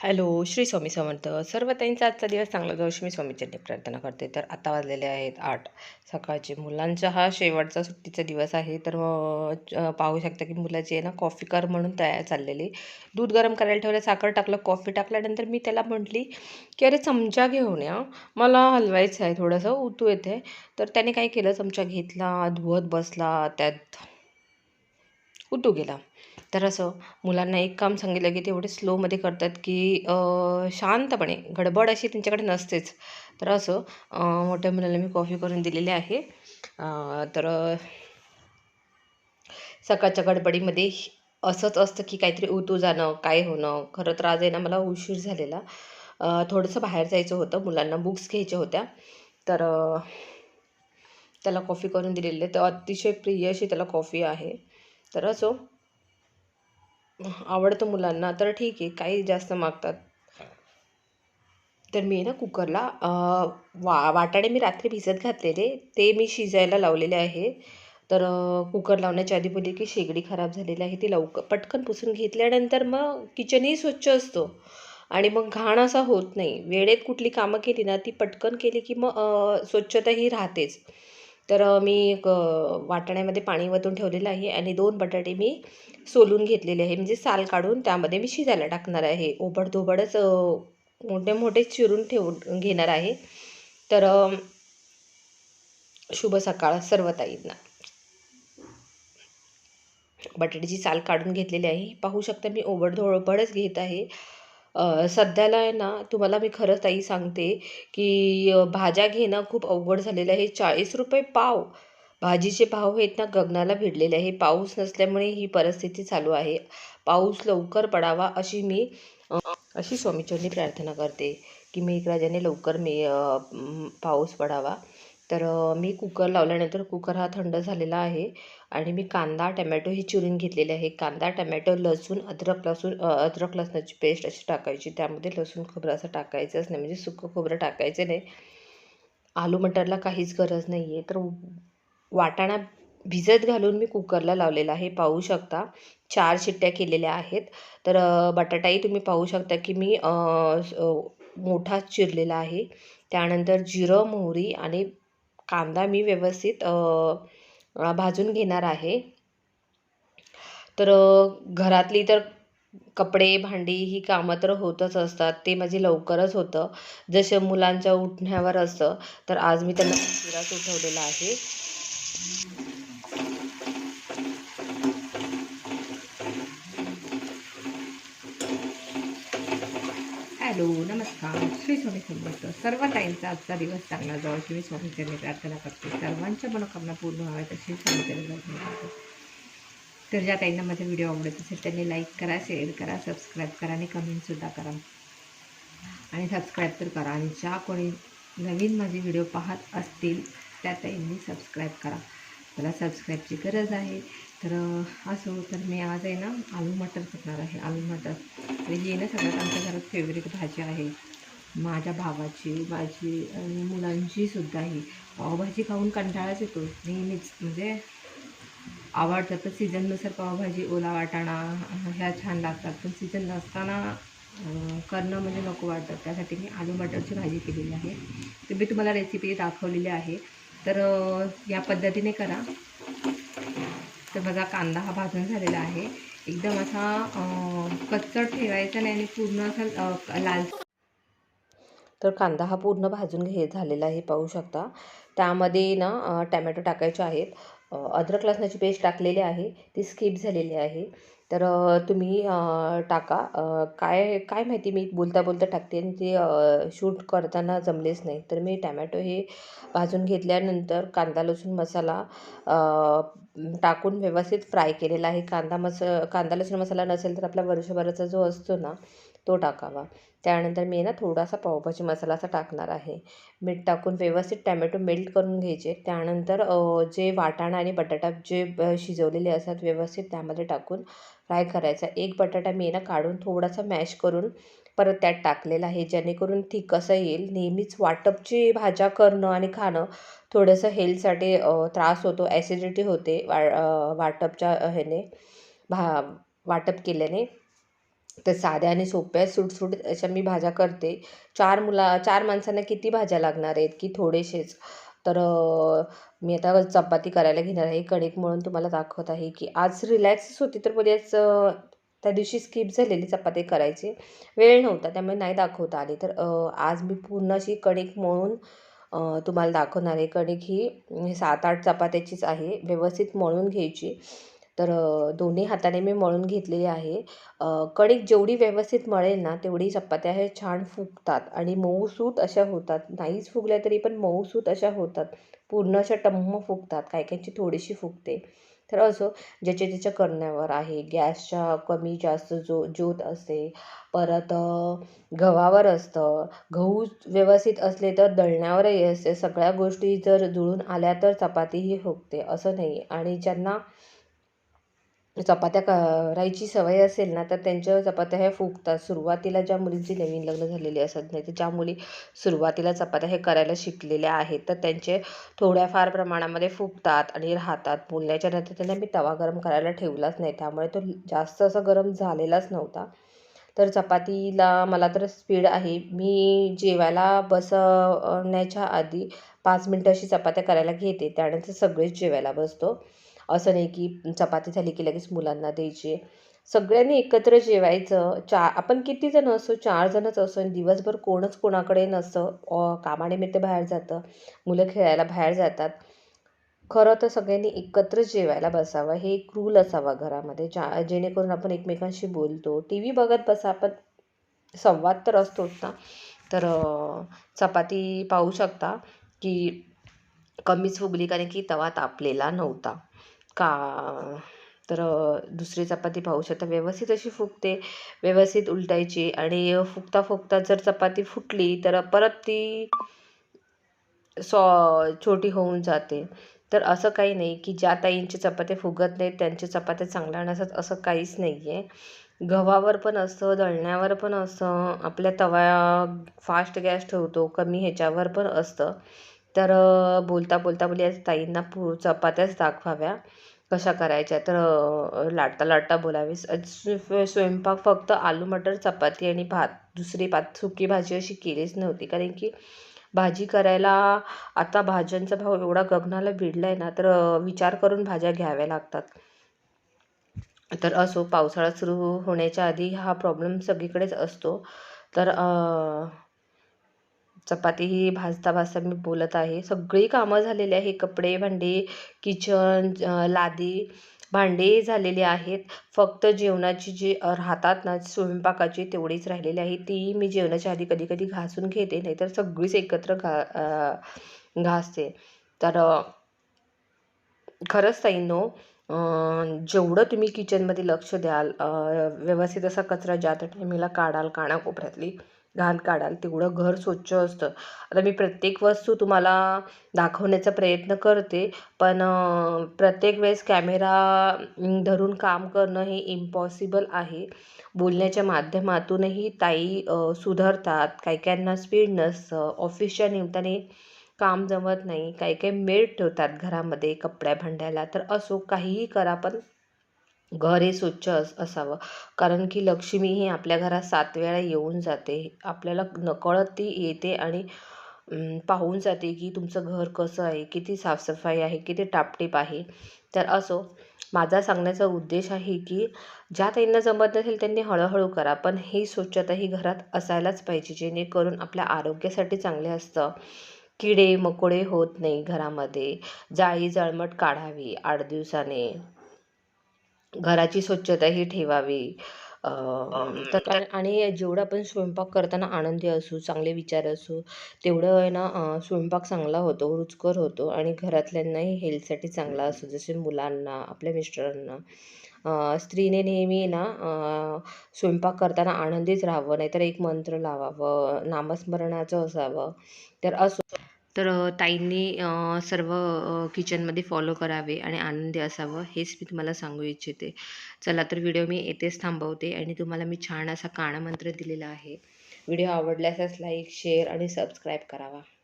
Hello Shri Swami Samarth. सर्व त्यांचा आजचा दिवस चांगला जाऊ अशी स्वामीचरणी प्रार्थना करते. तर आता वाजलेले आहेत आठ. सकाळचे मुलांचा हा शेवटचा सुट्टीचा दिवस आहे. तर मग पाहू शकता की मुलाची आहे ना कॉफी कर म्हणून तयार चाललेली. दूध गरम करायला ठेवलं साखर टाकलं कॉफी टाकल्यानंतर मी त्याला म्हटली की अरे चमचा घेऊन या. मला हलवायचं आहे थोडंसं उतू येते. तर त्याने काय केलं चमचा घेतला धुवत बसला त्यात उतू गेला. तर असं मुलांना एक काम सांगितलं की तेवढे स्लोमध्ये करतात की शांतपणे गडबड अशी त्यांच्याकडे नसतेच. तर असं मोठ्या मुलाला मी कॉफी करून दिलेली आहे. तर सकाळच्या गडबडीमध्ये असंच असतं की काहीतरी उतू जाणं काय होणं. खरं तर आज आहे ना मला उशीर झालेला. थोडंसं बाहेर जायचं होतं. मुलांना बुक्स घ्यायच्या होत्या. तर त्याला कॉफी करून दिलेली आहे. तर अतिशय प्रिय अशी त्याला कॉफी आहे. तर असो आवडतं मुलांना तर ठीक आहे काही जास्त मागतात. तर मी ना कुकरला वा वाटाणे मी रात्री भिजत घातलेले ते मी शिजायला लावलेले आहे. तर कुकर लावण्याच्या आधी बोलली की शेगडी खराब झालेली आहे ती लवकर पटकन पुसून घेतल्यानंतर मग किचनही स्वच्छ असतो. आणि मग घाण असा होत नाही. वेळेत कुठली कामं केली ना ती पटकन केली की मग स्वच्छता ही राहतेच. तर मी एक वाटाण्यामध्ये पाणी वतून ठेवलेलं आहे आणि दोन बटाटे मी सोलून घेतलेले आहे. म्हणजे साल काढून त्यामध्ये मी शिजायला टाकणार आहे. ओबडधोबडच मोठे मोठे चिरून ठेवून घेणार आहे. तर शुभ सकाळ सर्व ताईंना. बटाट्याची साल काढून घेतलेली आहे. पाहू शकता मी ओबडधोबडच घेत आहे. सध्याला आहे ना तुम्हाला मी खरं ताई सांगते की भाज्या घेणं खूप अवघड झालेलं आहे. चाळीस रुपये पाव. भाजीचे भाव आहेत ना गगनाला भिडलेले आहे. पाऊस नसल्यामुळे ही परिस्थिती चालू आहे. पाऊस लवकर पडावा अशी मी अशी स्वामीचरणी प्रार्थना करते की मेघराजाने लवकर मे पाऊस पडावा. तर मी कुकर लावल्यानंतर कुकर हा थंड झालेला आहे आणि मी कांदा टमॅटो हे चिरून घेतलेले आहे. कांदा टमॅटो लसूण अद्रक लसूण अद्रक लसणाची पेस्ट अशी टाकायची. त्यामध्ये लसूण खोबरं असं टाकायचंच नाही म्हणजे सुकं खोबरं टाकायचं नाही. आलू मटरला काहीच गरज नाही आहे तर वाटाणा भिजत घालून मी कुकरला लावलेला आहे. पाहू शकता चार शिट्ट्या केलेल्या आहेत. तर बटाटाही तुम्ही पाहू शकता की मी मोठा चिरलेला आहे. त्यानंतर जिरं मोहरी आणि कांदा मी व्यवस्थित भाजून घेणार आहे. तर घरातली तर कपडे भांडी ही कामं तर होतच असतात. ते माझे लवकरच होतं. जसं मुलांच्या उठण्यावर असतं तर आज मी त्यांना उशिराच उठवलेला आहे. हॅलो नमस्कार. श्री स्वामी समर्थ. सर्व टाईमचा आजचा दिवस चांगला जाऊ अशी मी स्वामीचरणी प्रार्थना करते. सर्वांच्या मनोकामना पूर्ण व्हाव्यात अशी स्वामीचरणी प्रार्थना करते. तर ज्या ताईंना माझा व्हिडिओ आवडत असेल त्यांनी लाईक करा शेअर करा सबस्क्राईब करा आणि कमेंटसुद्धा करा. आणि सबस्क्राईब तर करा. आणि ज्या कोणी नवीन माझे व्हिडिओ पाहत असतील त्यातही सबस्क्राईब करा. मला सबस्क्राईबची गरज आहे. तर असो तर मी आज आहे ना आलू मटर करणार आहे. आलू मटर. तर ही आहे ना सगळ्यात आमच्या घरात फेवरेट भाजी आहे. माझ्या भावाची माझी आणि मुलांची सुद्धा ही. पावभाजी खाऊन कंटाळाच येतो. नेहमीच म्हणजे आवडतात तर सीझननुसार पावभाजी ओला वाटाणा ह्या छान लागतात. पण सीझन नसताना करणं म्हणजे नको वाटतं. त्यासाठी मी आलू मटरची भाजी केलेली आहे. तर मी तुम्हाला रेसिपी दाखवलेली आहे. तर या पद्धतीने करा. तर बघा कांदा हा भाजून झालेला आहे. एकदम असा कच्चट ठेवायचा नाही आणि पूर्ण असा लाल तर कांदा हा पूर्ण भाजून घे झालेला आहे पाहू शकता. त्यामध्ये ना टॅमॅटो टाकायचे आहेत. अद्रक लसणाची पेस्ट टाकलेली आहे. ती स्किप झालेली आहे. तर तुम्ही टाका. काय काय माहिती मी बोलता बोलता टाकते आणि ते शूट करताना जमलेच नाही. तर मी टॅमॅटो हे भाजून घेतल्यानंतर कांदा लसूण मसाला टाकून व्यवस्थित फ्राय केलेला आहे. कांदा मस कांदा लसूण मसाला नसेल तर आपला वर्षभराचा जो असतो ना तो टाकावा. त्यानंतर मी ना थोडासा पावभाजी मसाला असा टाकणार आहे. मीठ टाकून व्यवस्थित टॅमॅटो मेल्ट करून घ्यायचे. त्यानंतर जे वाटाणा आणि बटाटा जे ब- शिजवलेले असतात व्यवस्थित त्यामध्ये टाकून फ्राय करायचा. एक बटाटा मी ना काढून थोडासा मॅश करून परत त्यात टाकलेला आहे. जेणेकरून ती कसं येईल नेहमीच वाटपची भाज्या करणं आणि खाणं थोडंसं हेल्थसाठी त्रास होतो ॲसिडिटी होते वा वाटपच्या ह्याने भा वाटप केल्याने. तर साध्या आणि सोप्या सुटसुट अशा मी भाज्या करते. चार मुला चार माणसांना किती भाज्या लागणार आहेत की थोडेसेच. तर मी आता चपाती करायला घेणार आहे. कणिक म्हणून तुम्हाला दाखवत आहे की आज रिलॅक्सच होती तर बरेच त्या दिवशी स्किप झालेली चपाती करायची. वेळ नव्हता त्यामुळे नाही दाखवता आली. तर आज मी पूर्ण अशी कणिक मळून तुम्हाला दाखवणार आहे. कणिक ही सात आठ चपात्याचीच आहे. व्यवस्थित मळून घ्यायची. तर दोन्ही हाताने मी मळून घेतलेली आहे. कणिक जेवढी व्यवस्थित मळेल ना तेवढी चपात्या हे छान फुगतात आणि मऊसूत अशा होतात. नाहीच फुगल्या तरी पण मऊसूत अशा होतात. पूर्ण अशा टम्म फुगतात काही काहींची थोडीशी फुगते. तर असो ज्याच्या त्याच्या करण्यावर आहे. गॅसच्या कमी जास्त जो ज्योत असते परत गव्हावर असतं. गहू व्यवस्थित असले तर दळण्यावरही असते. सगळ्या गोष्टी जर जुळून आल्या तर चपातीही फुगते. असं नाही. आणि ज्यांना चपात्या करायची सवय असेल ना तर त्यांच्या चपात्या ह्या फुगतात. सुरुवातीला ज्या मुलींची नवीन लग्न झालेली असत नाही तर ज्या मुली सुरुवातीला चपात्या हे करायला शिकलेल्या आहेत तर त्यांचे थोड्याफार प्रमाणामध्ये फुगतात आणि राहतात. बोलण्याच्या नंतर त्यांना मी तवा गरम करायला ठेवलाच नाही. त्यामुळे तो जास्त असं गरम झालेलाच नव्हता. तर चपातीला मला तर स्पीड आहे. मी जेवायला बसण्याच्या आधी पाच मिनटं अशी चपात्या करायला घेते. त्यानंतर सगळेच जेवायला बसतो. असं नाही की चपाती झाली की लगेच मुलांना द्यायची. सगळ्यांनी एकत्र जेवायचं. चा आपण किती जण असो चार जणच असो आणि दिवसभर कोणच कोणाकडे नसतं. कामानिमित्त बाहेर जातं. मुलं खेळायला बाहेर जातात. खरं तर सगळ्यांनी एकत्र जेवायला बसावं. हे एक रूल असावा घरामध्ये. ज्या जेणेकरून आपण एकमेकांशी बोलतो. टी व्ही बघत बसा पण संवाद तर असतोच ना. तर चपाती पाहू शकता की कमीच फुगली कारण की तवा तापलेला नव्हता. का? तर दुसरी चपाती पाहू शकता. व्यवस्थित अशी फुगते. व्यवस्थित उलटायची आणि फुगता फुगता जर चपाती फुटली तर परत ती सॉ छोटी होऊन जाते. तर असं काही नाही की ज्या ताईंचे चपात्या फुगत नाहीत त्यांच्या चपात्या चांगल्या नसतात असं काहीच नाही आहे गव्हावर पण असतं दळण्यावर पण असतं आपल्या तवा फास्ट गॅस ठेवतो कमी ह्याच्यावर पण असतं. तर बोलता बोलता म्हणजे बोली आज ताईंना पू चपात्याच दाखवाव्या. कशा करायच्या? तर लाटता लाटता बोलावे. स्वयंपाक फक्त आलू मटर चपाती आणि भात. दुसरी भात सुकी भाजी अशी केलीच नव्हती. कारण की भाजी करायला आता भाज्यांचा भाव एवढा गगनाला भिडला आहे ना तर विचार करून भाज्या घ्याव्या लागतात. तर असो पावसाळा सुरू होण्याच्या आधी हा प्रॉब्लेम सगळीकडेच असतो. तर चपाती ही भाजता भाजता मी बोलत आहे. सगळी कामं झालेली आहे कपडे भांडे किचन लादी भांडे झालेले आहेत. फक्त जेवणाची जी राहतात ना स्वयंपाकाची तेवढीच राहिलेली आहे. ती मी जेवणाच्या आधी कधी कधी घासून घेते नाहीतर सगळीच एकत्र घा घासते. तर खरंच ताईंनो जेवढं तुम्ही किचनमध्ये लक्ष द्याल व्यवस्थित असा कचरा ज्या त्या टायमिंगला काढाल कानाकोपऱ्यातली घाण काढाल तेवढं घर स्वच्छ असतं. आता मी प्रत्येक वस्तू तुम्हाला दाखवण्याचा प्रयत्न करते पण प्रत्येक वेळेस कॅमेरा धरून काम करणं हे इम्पॉसिबल आहे. बोलण्याच्या माध्यमातूनही ताई सुधारतात काही काहींना स्पीड नसतं ऑफिसच्या निमित्ताने काम जमत नाही काही काही मेड ठेवतात घरामध्ये कपड्या भांड्याला तर असो काहीही करा पण घर हे स्वच्छ अस असावं. कारण की लक्ष्मी ही आपल्या घरात सात वेळा येऊन जाते. आपल्याला नकळत ती येते आणि पाहून जाते की तुमचं घर कसं आहे किती साफसफाई आहे किती टापटीप आहे. तर असो माझा सांगण्याचा उद्देश आहे की ज्या त्यांना जमत नसेल त्यांनी हळूहळू करा. पण ही स्वच्छता ही घरात असायलाच पाहिजे जेणेकरून आपल्या आरोग्यासाठी चांगले असतं. किडे मकोडे होत नाही घरामध्ये. जाळी जळमट काढावी आठ दिवसाने. घराची स्वच्छता ही ठेवावी. अ, तर आणि जेवढं आपण स्वयंपाक करताना आनंदी असू चांगले विचार असू तेवढं आहे ना स्वयंपाक चांगला होतो रुचकर होतो आणि घरातल्यांनाही हेल्थसाठी चांगला असतो जसे मुलांना आपल्या मिस्टरांना. स्त्रीने नेहमी ना स्वयंपाक करताना आनंदीच राहावं नाहीतर एक मंत्र लावावं नामस्मरणाचं असावं. तर असो तर ताईंनी सर्व किचनमध्ये फॉलो करावे आणि आनंदी असावं हेच मी तुम्हाला सांगू इच्छिते. चला तर व्हिडिओ मी येथेच थांबवते आणि तुम्हाला मी छान असा कानामंत्र दिलेला आहे. व्हिडिओ आवडल्यास लाईक शेअर आणि सबस्क्राईब करावा.